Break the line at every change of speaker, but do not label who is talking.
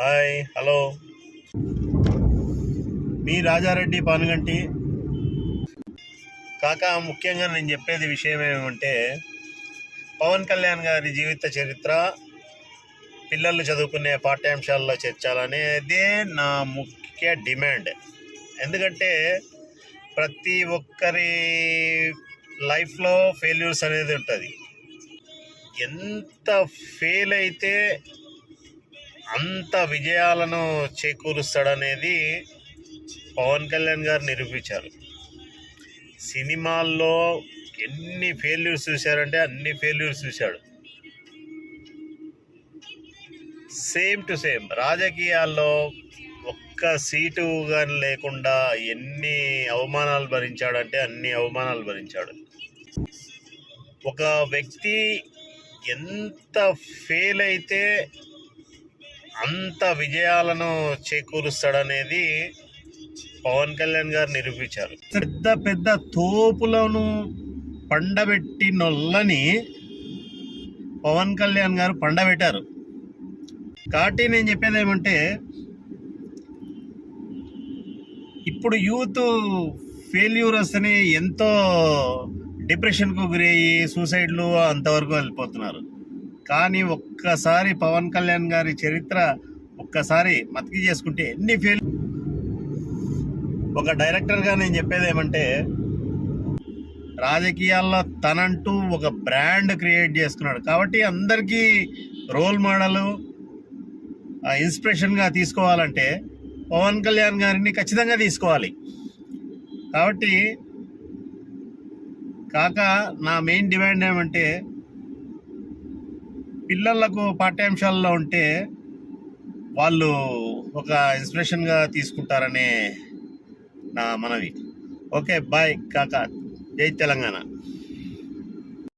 Hi hello. మీ రాజారెడ్డి పానుగంటి. కాక ముఖ్యంగా నేను చెప్పేది విషయం ఏమంటే పవన్ కళ్యాణ్ గారి జీవిత చరిత్ర పిల్లలు చదువుకునే పాఠ్యాంశాల్లో చేర్చాలనేదే నా ముఖ్య డిమాండ్. ఎందుకంటే ప్రతి ఒక్కరి లైఫ్లో ఫెయిల్యూర్స్ అనేది ఉంటుంది. ఎంత ఫెయిల్ అయితే అంత విజయాలను చేకూరుస్తాడనేది పవన్ కళ్యాణ్ గారు నిరూపించారు. సినిమాల్లో ఎన్ని ఫెయిల్యూర్స్ చూశారంటే అన్ని ఫెయిల్యూర్స్ చూశాడు. సేమ్ టు సేమ్ రాజకీయాల్లో ఒక్క సీటు కానీ లేకుండా ఎన్ని అవమానాలు భరించాడంటే అన్ని అవమానాలు భరించాడు. ఒక వ్యక్తి ఎంత ఫెయిల్ అయితే అంత విజయాలను చేకూరుస్తాడనేది పవన్ కళ్యాణ్ గారు నిరూపించారు. పెద్ద పెద్ద తోపులను పండబెట్టినొల్లని పవన్ కళ్యాణ్ గారు పండబెట్టారు. కాబట్టి నేను చెప్పేది ఏమంటే ఇప్పుడు యూత్ ఫెయిల్యూర్ వస్తేనే ఎంతో డిప్రెషన్కు గురయ్యి సూసైడ్లు అంతవరకు వెళ్ళిపోతున్నారు. కానీ ఒక్కసారి పవన్ కళ్యాణ్ గారి చరిత్ర ఒక్కసారి మతికి చేసుకుంటే ఎన్ని ఫెయిల్ ఒక డైరెక్టర్గా నేను చెప్పేది ఏమంటే రాజకీయాల్లో తనంటూ ఒక బ్రాండ్ క్రియేట్ చేసుకున్నాడు. కాబట్టి అందరికీ రోల్ మోడల్ ఇన్స్పిరేషన్గా తీసుకోవాలంటే పవన్ కళ్యాణ్ గారిని ఖచ్చితంగా తీసుకోవాలి. కాబట్టి కాక నా మెయిన్ డిమాండ్ ఏమంటే పిల్లలకు పాఠ్యాంశాల్లో ఉంటే వాళ్ళు ఒక ఇన్స్పిరేషన్గా తీసుకుంటారనే నా మనవి. ఓకే బాయ్ కాకా. జై తెలంగాణ.